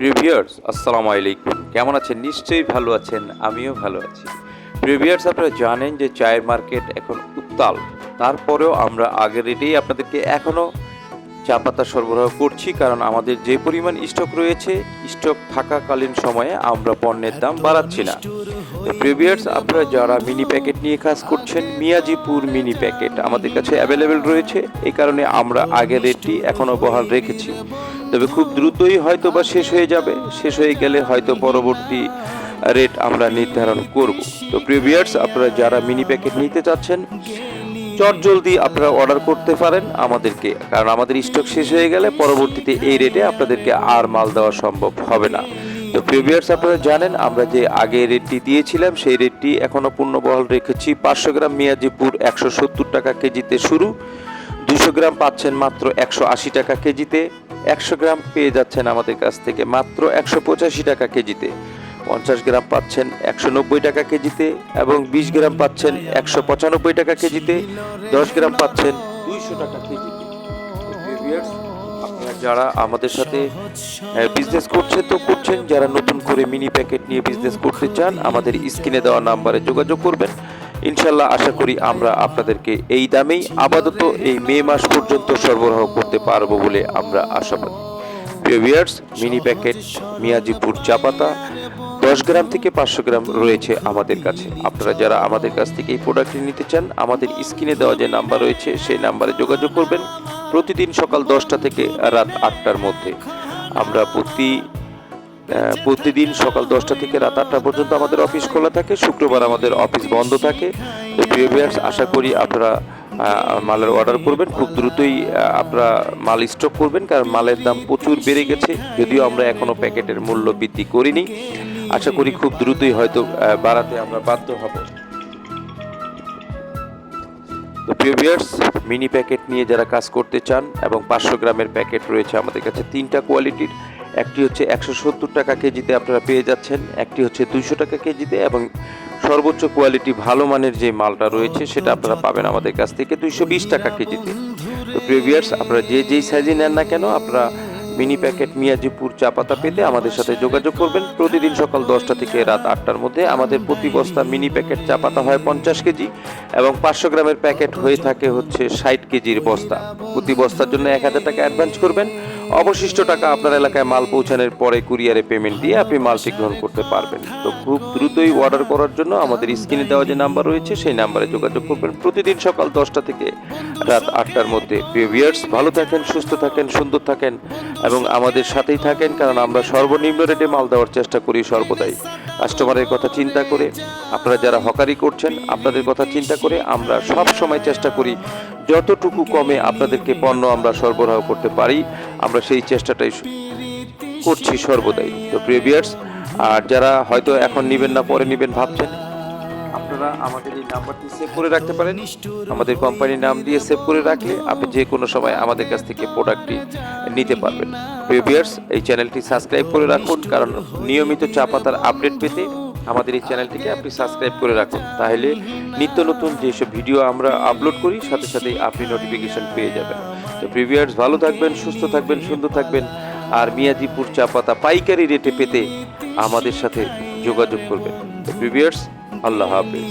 প্রিভিয়ার্স আসসালামু আলাইকুম। কেমন আছেন? নিশ্চয়ই ভালো আছেন আমিও ভালো আছি। প্রিভিয়ার্স আপনারা জানেন যে চায়ের মার্কেট এখন উত্তাল। তারপরেও আমরা আগের রেটেই আপনাদেরকে এখনও চা পাতা সরবরাহ করছি কারণ আমাদের যে পরিমাণ স্টক রয়েছে স্টক থাকাকালীন সময়ে আমরা পণ্যের দাম বাড়াচ্ছি না। প্রিভিয়ার্স আপনারা যারা মিনি প্যাকেট নিয়ে কাজ করছেন মিয়াজিপুর মিনি প্যাকেট আমাদের কাছে অ্যাভেলেবেল রয়েছে। এই কারণে আমরা আগের রেটটি এখনও বহাল রেখেছি। তবে খুব দ্রুতই হয়তো বা শেষ হয়ে যাবে। শেষ হয়ে গেলে হয়তো পরবর্তী রেট আমরা নির্ধারণ করব। তো প্রিভিয়ার্স আপনারা যারা মিনি প্যাকেট নিতে চাচ্ছেন চট জলদি আপনারা অর্ডার করতে পারেন আমাদেরকে। কারণ আমাদের স্টক শেষ হয়ে গেলে পরবর্তীতে এই রেটে আপনাদেরকে আর মাল দেওয়া সম্ভব হবে না। তো প্রিভিয়ার্স আপনারা জানেন, আমরা যে আগে রেটটি দিয়েছিলাম, সেই রেটটি এখনও পূর্ণবহাল রেখেছি। পাঁচশো গ্রাম মিয়াজিপুর একশো সত্তর টাকা কেজিতে শুরু। দুশো গ্রাম পাচ্ছেন মাত্র একশো আশি টাকা কেজিতে। একশো গ্রাম পেয়ে যাচ্ছেন আমাদের কাছ থেকে মাত্র একশো পঁচাশি টাকা কেজিতে। পঞ্চাশ গ্রাম পাচ্ছেন একশো নব্বই টাকা কেজিতে এবং বিশ গ্রাম পাচ্ছেন একশো পঁচানব্বই টাকা কেজিতে। দশ গ্রাম পাচ্ছেন দুইশো টাকা কেজিতে। আপনারা যারা আমাদের সাথে বিজনেস করছেন তো করছেন। যারা নতুন করে মিনি প্যাকেট নিয়ে বিজনেস করতে চান, আমাদের স্ক্রিনে দেওয়া নাম্বারে যোগাযোগ করবেন। ইনশাল্লাহ আশা করি আমরা আপনাদেরকে এই দামেই আপাতত এই মে মাস পর্যন্ত সরবরাহ করতে পারব বলে আমরা আশাবাদী প্রিয় ভিউয়ার্স মিনি প্যাকেট মিয়াজিপুর চা পাতা, দশ গ্রাম থেকে পাঁচশো গ্রাম রয়েছে আমাদের কাছে। আপনারা যারা আমাদের কাছ থেকে এই প্রোডাক্টটি নিতে চান, আমাদের স্ক্রিনে দেওয়া যে নাম্বার রয়েছে, সেই নাম্বারে যোগাযোগ করবেন প্রতিদিন সকাল দশটা থেকে রাত আটটার মধ্যে। আমরা প্রতি প্রতিদিন সকাল দশটা থেকে রাত আটটা পর্যন্ত আমাদের অফিস খোলা থাকে। শুক্রবার আমাদের অফিস বন্ধ থাকে। তো প্রিয় ভিউয়ার্স আশা করি আপনারা মালের অর্ডার করবেন। খুব দ্রুতই আপনারা মাল স্টক করবেন, কারণ মালের দাম প্রচুর বেড়ে গেছে। যদিও আমরা এখনও প্যাকেটের মূল্য বৃদ্ধি করিনি। আশা করি খুব দ্রুতই হয়তো বাড়াতে আমরা বাধ্য হব। তো প্রিভিয়ার্স মিনি প্যাকেট নিয়ে যারা কাজ করতে চান এবং পাঁচশো গ্রামের প্যাকেট রয়েছে আমাদের কাছে, তিনটা কোয়ালিটির একটি হচ্ছে একশো সত্তর টাকা কেজিতে আপনারা পেয়ে যাচ্ছেন, একটি হচ্ছে দুইশো টাকা কেজিতে এবং সর্বোচ্চ কোয়ালিটি ভালো মানের যে মালটা রয়েছে সেটা আপনারা পাবেন আমাদের কাছ থেকে দুইশো বিশ টাকা কেজিতে। তো প্রিভিয়ার্স আপনারা যে যেই সাইজে নেন না কেন, আপনারা মিনি প্যাকেট মিয়াজিপুর চা পাতা পেতে আমাদের সাথে যোগাযোগ করবেন। প্রতিদিন সকাল দশটা থেকে রাত আটটার মধ্যে আমাদের প্রতি বস্তা মিনি প্যাকেট চা পাতা হয় পঞ্চাশ কেজি এবং পাঁচশো গ্রামের প্যাকেট হয়ে থাকে হচ্ছে ষাট কেজির বস্তা। প্রতি বস্তার জন্য এক হাজার টাকা অ্যাডভান্স করবেন। অবশিষ্ট টাকা আপনার এলাকায় মাল পৌঁছানোর পরে কুরিয়ারে পেমেন্ট দিয়ে আপনি মালটি গ্রহণ করতে পারবেন। তো খুব দ্রুতই অর্ডার করার জন্য আমাদের স্ক্রিনে দেওয়া যে নাম্বার রয়েছে, সেই নাম্বারে যোগাযোগ করবেন প্রতিদিন সকাল দশটা থেকে রাত আটটার মধ্যে। ভিউয়ার্স ভালো থাকেন, সুস্থ থাকেন, সুন্দর থাকেন এবং আমাদের সাথেই থাকেন, কারণ আমরা সর্বনিম্ন রেটে মাল দেওয়ার চেষ্টা করি সর্বদাই। কাস্টমারের কথা চিন্তা করে, আপনারা যারা হকারি করছেন, আপনাদের কথা চিন্তা করে আমরা সব সময় চেষ্টা করি যতটুকু কমে আপনাদেরকে পণ্য আমরা সরবরাহ করতে পারি, আমরা সেই চেষ্টাটাই করছি সর্বদাই। তো প্রিভিয়ার্স আর যারা হয়তো এখন নেবেন না, পরে নেবেন ভাবছেন, আপনারা আমাদের এই নাম্বারটি সেভ করে রাখতে পারেন। আমাদের কোম্পানির নাম দিয়ে সেভ করে রাখলে আপনি যে কোনো সময় আমাদের কাছ থেকে প্রোডাক্টটি নিতে পারবেন। প্রিভিয়ার্স এই চ্যানেলটি সাবস্ক্রাইব করে রাখুন, কারণ নিয়মিত চা পাতার আপডেট পেতে আমাদের এই চ্যানেলটিকে আপনি সাবস্ক্রাইব করে রাখুন। তাহলে নিত্য নতুন যেসব ভিডিও আমরা আপলোড করি, সাথে সাথে আপনি নোটিফিকেশন পেয়ে যাবেন। তো প্রিভিয়ার্স ভালো থাকবেন, সুস্থ থাকবেন, সুন্দর থাকবেন। আর মিয়াজিপুর চা পাতা পাইকারি রেটে পেতে আমাদের সাথে যোগাযোগ করবেন। প্রিভিয়ার্স আল্লাহ হাফেজ।